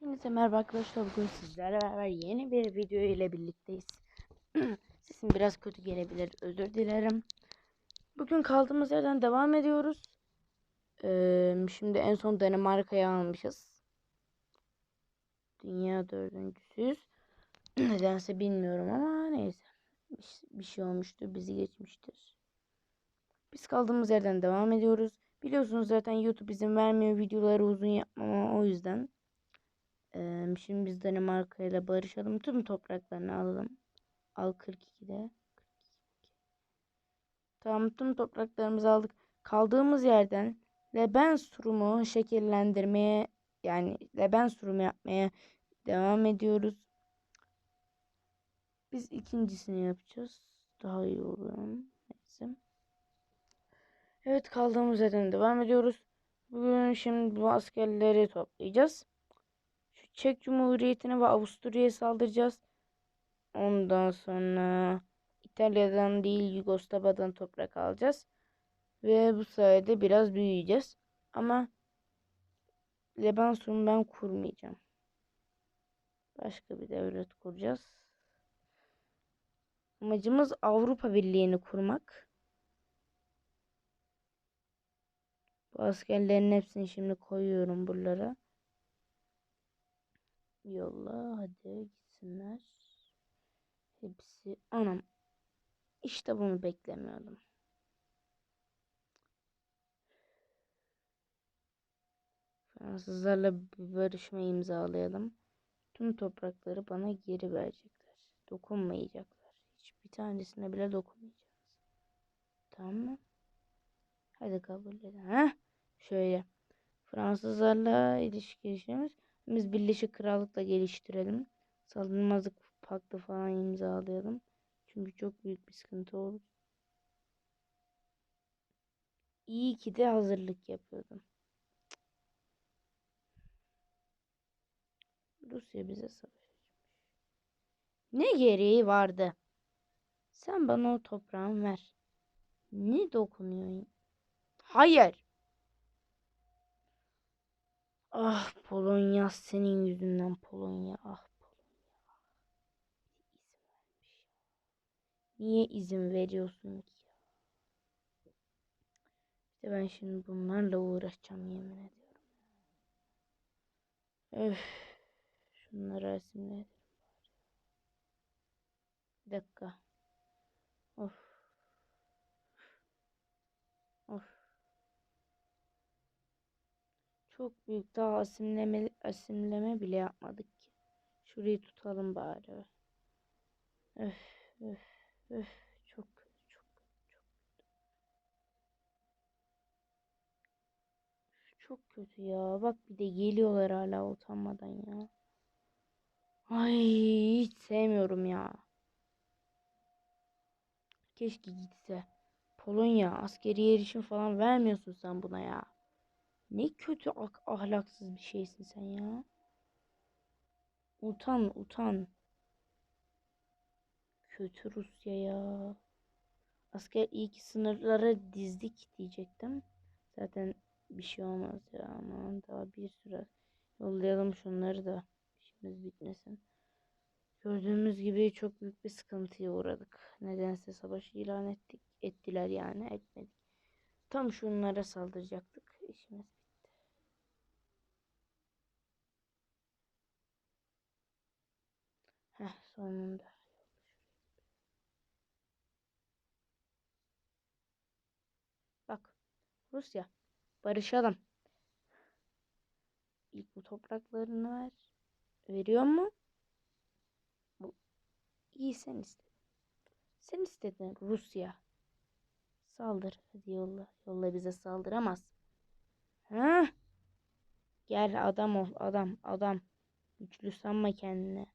Hepinize merhaba arkadaşlar. Bugün sizlerle beraber yeni bir video ile birlikteyiz. Sesim biraz kötü gelebilir. Özür dilerim. Bugün kaldığımız yerden devam ediyoruz. Ee, şimdi en son Danimarka'ya almışız. Dünya dördüncüsüyüz. Nedense bilmiyorum ama neyse. Bir- şey olmuştur. Bizi geçmiştir. Biz kaldığımız yerden devam ediyoruz. Biliyorsunuz zaten YouTube izin vermiyor videoları uzun yapmama o yüzden. Eee, şimdi biz Danimarka ile barışalım. Tüm topraklarını alalım. Al 42'de. Tamam tüm topraklarımızı aldık. Kaldığımız yerden Lebenstrum'u şekillendirmeye yani Lebenstrum yapmaya devam ediyoruz. Biz ikincisini yapacağız. Daha iyi olur. Neyse. Evet kaldığımız yerden devam ediyoruz. Bugün şimdi bu askerleri toplayacağız. Çek Cumhuriyeti'ne ve Avusturya'ya saldıracağız. Ondan sonra İtalya'dan değil Yugoslavya'dan toprak alacağız. Ve bu sayede biraz büyüyeceğiz. Ama Lebanon'u ben kurmayacağım. Başka bir devlet kuracağız. Amacımız Avrupa Birliği'ni kurmak. Bu askerlerin hepsini şimdi koyuyorum buralara. Yolla hadi gitsinler. Hepsi anam. İşte bunu beklemiyordum. Fransızlarla bir barışma imzalayalım. Tüm toprakları bana geri verecekler. Dokunmayacaklar. Hiçbir tanesine bile dokunmayacağız. Tamam mı? Hadi kabul edin. Heh. Şöyle. Fransızlarla ilişki yaşıyoruz. Biz Birleşik Krallık'la geliştirelim. Saldırmazlık paktı falan imzalayalım. Çünkü çok büyük bir sıkıntı olur. İyi ki de hazırlık yapıyordum. Rusya bize savaş. Ne gereği vardı? Sen bana o toprağını ver. Ne dokunuyorsun? Hayır. Ah Polonya senin yüzünden Polonya. Ah Polonya. Niye izin veriyorsun ki? İşte ben şimdi bunlarla uğraşacağım yemin ediyorum. Öf. Şunları resimleyelim bari. Bir dakika. Of. Of. Çok büyük daha asimleme, asimleme bile yapmadık ki. Şurayı tutalım bari. Öf öf öf çok çok çok Çok kötü ya. Bak bir de geliyorlar hala utanmadan ya. Ay hiç sevmiyorum ya. Keşke gitse. Polonya askeri erişim falan vermiyorsun sen buna ya. Ne kötü ak- ahlaksız bir şeysin sen ya. Utan utan. Kötü Rusya ya. Asker iyi ki sınırlara dizdik diyecektim. Zaten bir şey olmaz ya aman daha bir süre yollayalım şunları da işimiz bitmesin. Gördüğümüz gibi çok büyük bir sıkıntıya uğradık. Nedense savaş ilan ettik. Ettiler yani etmedik. Tam şunlara saldıracaktık. İşimiz bitti. Heh sonunda. Bak Rusya barışalım. İlk bu topraklarını ver. Veriyor mu? Bu iyi sen istedin. Sen istedin Rusya. Saldır. Hadi yolla. Yolla bize saldıramaz. Ha? Gel adam ol. Adam. Adam. Güçlü sanma kendini.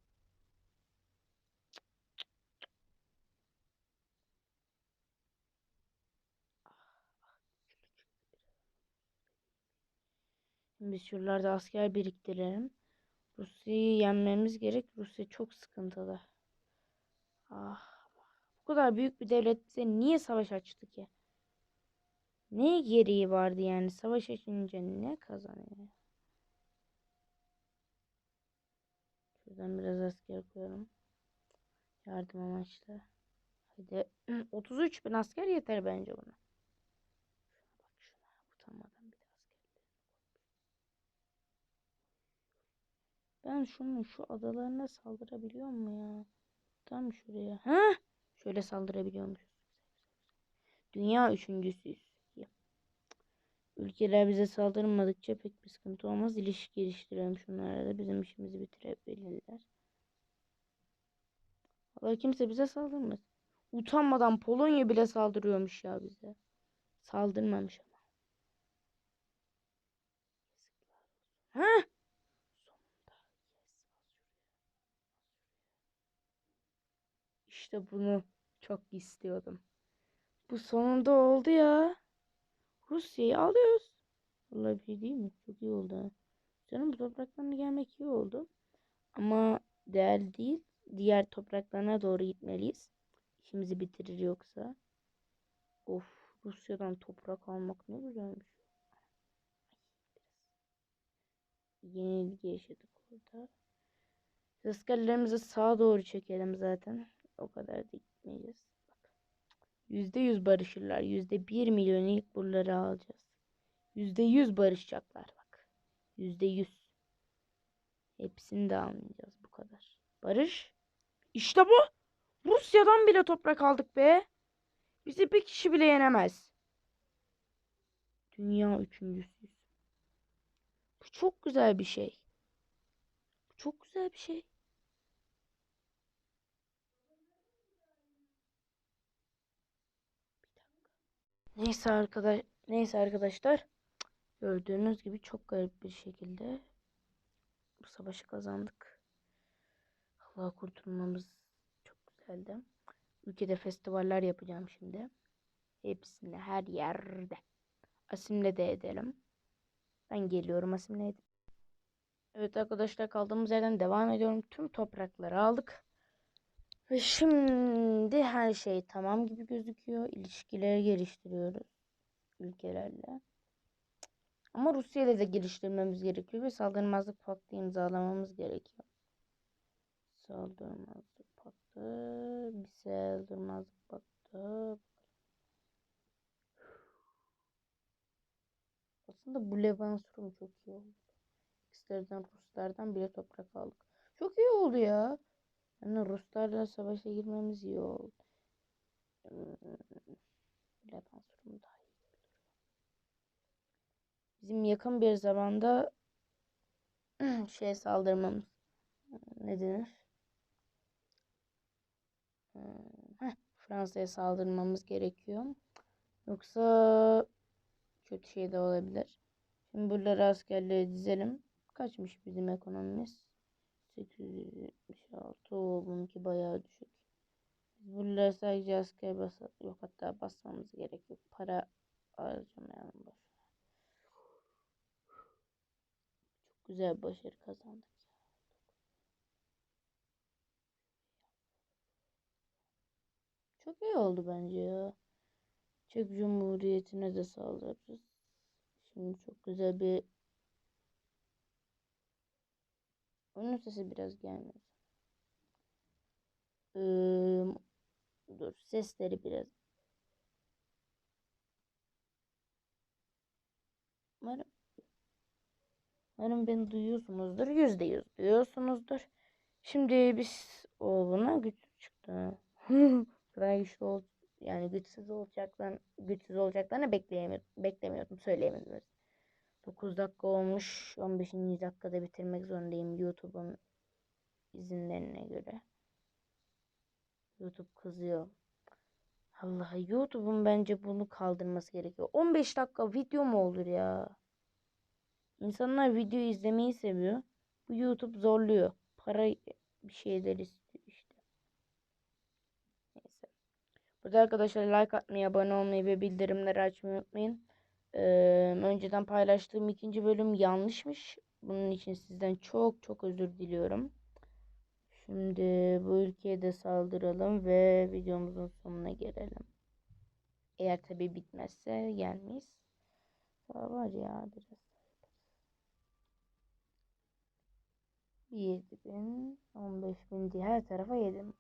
Biz şuralarda asker biriktirelim. Rusya'yı yenmemiz gerek. Rusya çok sıkıntılı. Ah. Bu kadar büyük bir devlet niye savaş açtı ki? Ne gereği vardı yani? Savaş açınca ne kazanıyor? Şuradan biraz asker koyalım. Yardım amaçlı. Hadi 33 bin asker yeter bence buna. Şuna bak şuna utanmadan bir de askerlerini Ben şunun şu adalarına saldırabiliyor mu ya? Tam şuraya. Ha? Şöyle saldırabiliyormuşuz. Dünya üçüncüsüyüz. Ülkeler bize saldırmadıkça pek bir sıkıntı olmaz. İlişki geliştirelim şunlarla da bizim işimizi bitirebilirler. Valla kimse bize saldırmaz. Utanmadan Polonya bile saldırıyormuş ya bize. Saldırmamış ama. Ha? İşte bunu çok istiyordum. Bu sonunda oldu ya. Rusya'yı alıyoruz. Vallahi bir şey değil mi? Çok iyi oldu. Canım bu topraklarına gelmek iyi oldu. Ama değerli değil. Diğer topraklarına doğru gitmeliyiz. İşimizi bitirir yoksa. Of Rusya'dan toprak almak ne güzelmiş. Yenilgi yaşadık orada. Askerlerimizi sağa doğru çekelim zaten. O kadar da gitmeyeceğiz. Bak. Yüzde yüz barışırlar. Yüzde bir milyon ilk buraları alacağız. Yüzde yüz barışacaklar bak. Yüzde yüz. Hepsini de almayacağız bu kadar. Barış. İşte bu. Rusya'dan bile toprak aldık be. Bizi bir kişi bile yenemez. Dünya üçüncüsüyüz. Bu çok güzel bir şey. Bu çok güzel bir şey. Neyse arkadaş neyse arkadaşlar. Gördüğünüz gibi çok garip bir şekilde bu savaşı kazandık. Allah kurtulmamız çok güzeldi. Ülkede festivaller yapacağım şimdi. Hepsini her yerde. Asimle de edelim. Ben geliyorum Asimle Evet arkadaşlar kaldığımız yerden devam ediyorum. Tüm toprakları aldık. Ve şimdi her şey tamam gibi gözüküyor. İlişkileri geliştiriyoruz ülkelerle. Ama Rusya ile de geliştirmemiz gerekiyor ve saldırmazlık paktı imzalamamız gerekiyor. Saldırmazlık paktı, bir saldırmazlık paktı. Aslında bu Levansurum çok iyi oldu. İsterden Ruslardan bile toprak aldık. Çok iyi oldu ya. Yani Ruslarla savaşa girmemiz oldu. Hmm, iyi. Bizim yakın bir zamanda şey saldırmamız ne denir? Heh, Fransa'ya saldırmamız gerekiyor. Yoksa kötü şey de olabilir. Şimdi buraları askerleri dizelim. Kaçmış bizim ekonomimiz? 876. Oo, bununki bayağı düşük. Biz buraları sadece asker basa yok hatta basmamız gerek yok. Para harcamayalım boş. Çok güzel başarı kazandık. Çok iyi oldu bence ya. Çek Cumhuriyeti'ne de saldırırız. Şimdi çok güzel bir Onun sesi biraz gelmiyor. Ee, dur sesleri biraz. Umarım, umarım beni duyuyorsunuzdur. Yüzde yüz duyuyorsunuzdur. Şimdi biz o buna güç çıktı. kadar güçlü ol yani güçsüz olacaklarını güçsüz olacaklarını bekleyemiyordum. Beklemiyordum söyleyemiyordum. 9 dakika olmuş. 15. dakikada bitirmek zorundayım YouTube'un izinlerine göre. YouTube kızıyor. Allah YouTube'un bence bunu kaldırması gerekiyor. 15 dakika video mu olur ya? İnsanlar video izlemeyi seviyor. Bu YouTube zorluyor. Para bir şeyler istiyor işte. Neyse. Burada arkadaşlar like atmayı, abone olmayı ve bildirimleri açmayı unutmayın. Ee, önceden paylaştığım ikinci bölüm yanlışmış. Bunun için sizden çok çok özür diliyorum. Şimdi bu ülkeye de saldıralım ve videomuzun sonuna gelelim. Eğer tabi bitmezse gelmeyiz. Daha var ya biraz. 7 bin, 15 bin diye her tarafa yedim.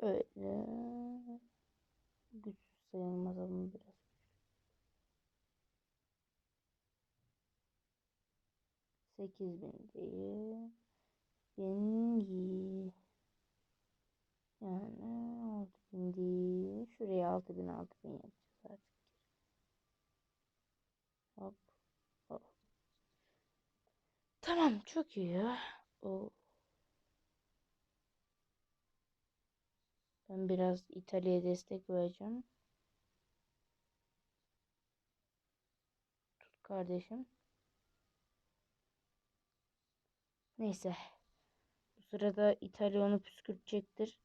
Öyle. Güçsüz sayılmaz ama biraz. Sekiz bin değil. Bin iyi. Yani altı bin değil. Şuraya altı bin altı bin yapacağız artık. Hop. Hop. Tamam çok iyi ya. O. Ben biraz İtalya'ya destek vereceğim. Tut kardeşim. Neyse. Bu sırada İtalya onu püskürtecektir.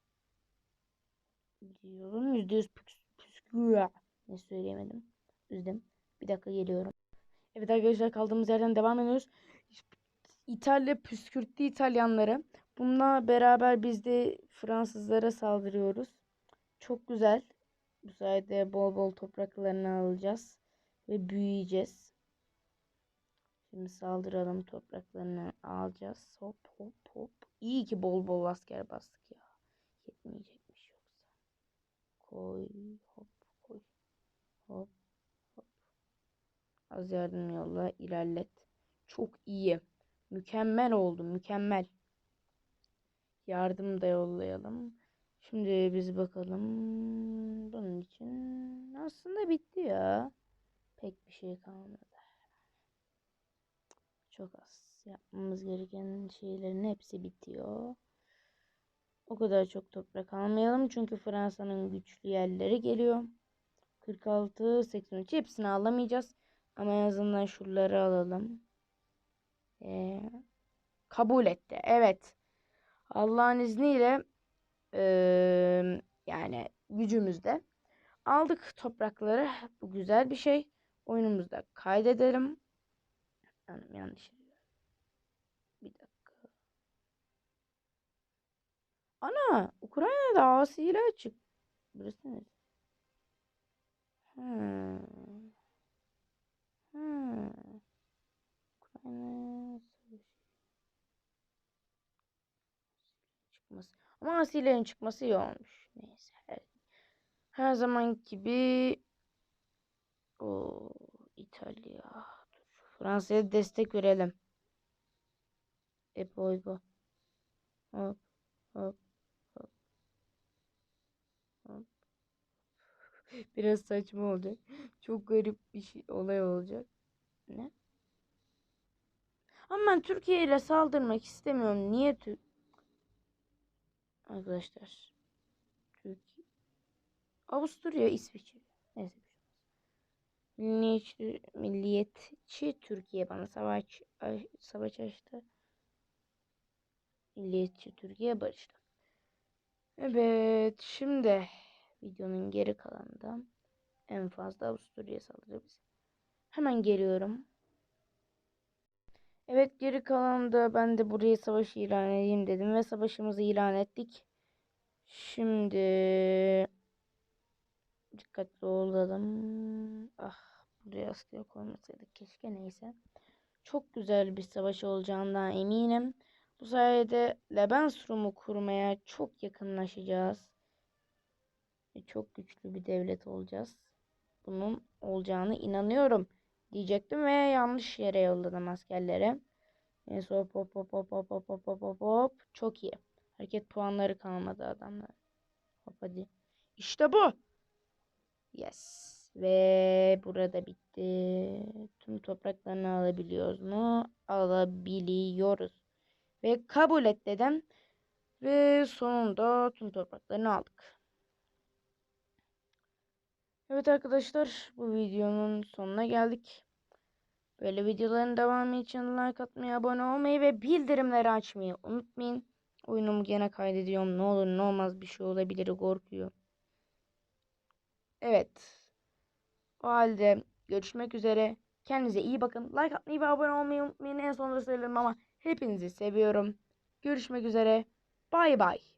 Diyorum. Yüzde yüz püskürtüyor. Ne söyleyemedim. Üzdüm. Bir dakika geliyorum. Evet arkadaşlar kaldığımız yerden devam ediyoruz. İtalya püskürttü İtalyanları. Bununla beraber biz de Fransızlara saldırıyoruz. Çok güzel. Bu sayede bol bol topraklarını alacağız. Ve büyüyeceğiz. Şimdi saldıralım topraklarını alacağız. Hop hop hop. İyi ki bol bol asker bastık ya. Yetmeyecekmiş yoksa. Koy hop koy. Hop hop. Az yardım yolla ilerlet. Çok iyi. Mükemmel oldu. Mükemmel. Yardım da yollayalım. Şimdi biz bakalım. Bunun için aslında bitti ya. Pek bir şey kalmadı. Çok az. Yapmamız gereken şeylerin hepsi bitiyor. O kadar çok toprak almayalım. Çünkü Fransa'nın güçlü yerleri geliyor. 46, 83 hepsini alamayacağız. Ama en azından şuraları alalım. Ee, kabul etti. Evet. Allah'ın izniyle ee, yani gücümüzde aldık toprakları. Bu güzel bir şey. Oyunumuzda kaydedelim. Yani yanlış. Bir dakika. Ana, Ukrayna'da asiyle açık. Burası ne? Hmm. Hmm. Ukrayna çıkması. Ama asilerin çıkması iyi olmuş. Neyse. Evet. Her zaman gibi o İtalya. Fransa'ya destek verelim. Epo epo. Hop hop hop. Hop. Biraz saçma olacak. Çok garip bir şey olay olacak. Ne? Ama ben Türkiye ile saldırmak istemiyorum. Niye Türk? Arkadaşlar. Türkiye. Avusturya, İsviçre. Neyse. Milliyetçi, milliyetçi Türkiye bana savaş savaş açtı. Milliyetçi Türkiye barıştı. Evet şimdi videonun geri kalanında en fazla Avusturya saldırı bize. Hemen geliyorum. Evet geri kalanında ben de buraya savaş ilan edeyim dedim ve savaşımızı ilan ettik. Şimdi dikkatli olalım. Ah buraya askıya koymasaydık keşke neyse. Çok güzel bir savaş olacağından eminim. Bu sayede Lebensraum'u kurmaya çok yakınlaşacağız. Ve çok güçlü bir devlet olacağız. Bunun olacağını inanıyorum diyecektim ve yanlış yere yolladım askerlere. Neyse hop hop hop hop hop hop hop hop hop. Çok iyi. Hareket puanları kalmadı adamlar. Hop hadi. İşte bu. Yes. Ve burada bitti. Tüm topraklarını alabiliyoruz mu? Alabiliyoruz. Ve kabul et dedim. Ve sonunda tüm topraklarını aldık. Evet arkadaşlar bu videonun sonuna geldik. Böyle videoların devamı için like atmayı, abone olmayı ve bildirimleri açmayı unutmayın. Oyunumu gene kaydediyorum. Ne olur ne olmaz bir şey olabilir korkuyor. Evet. O halde görüşmek üzere. Kendinize iyi bakın. Like atmayı ve abone olmayı unutmayın. En sonunda söylerim ama hepinizi seviyorum. Görüşmek üzere. Bay bay.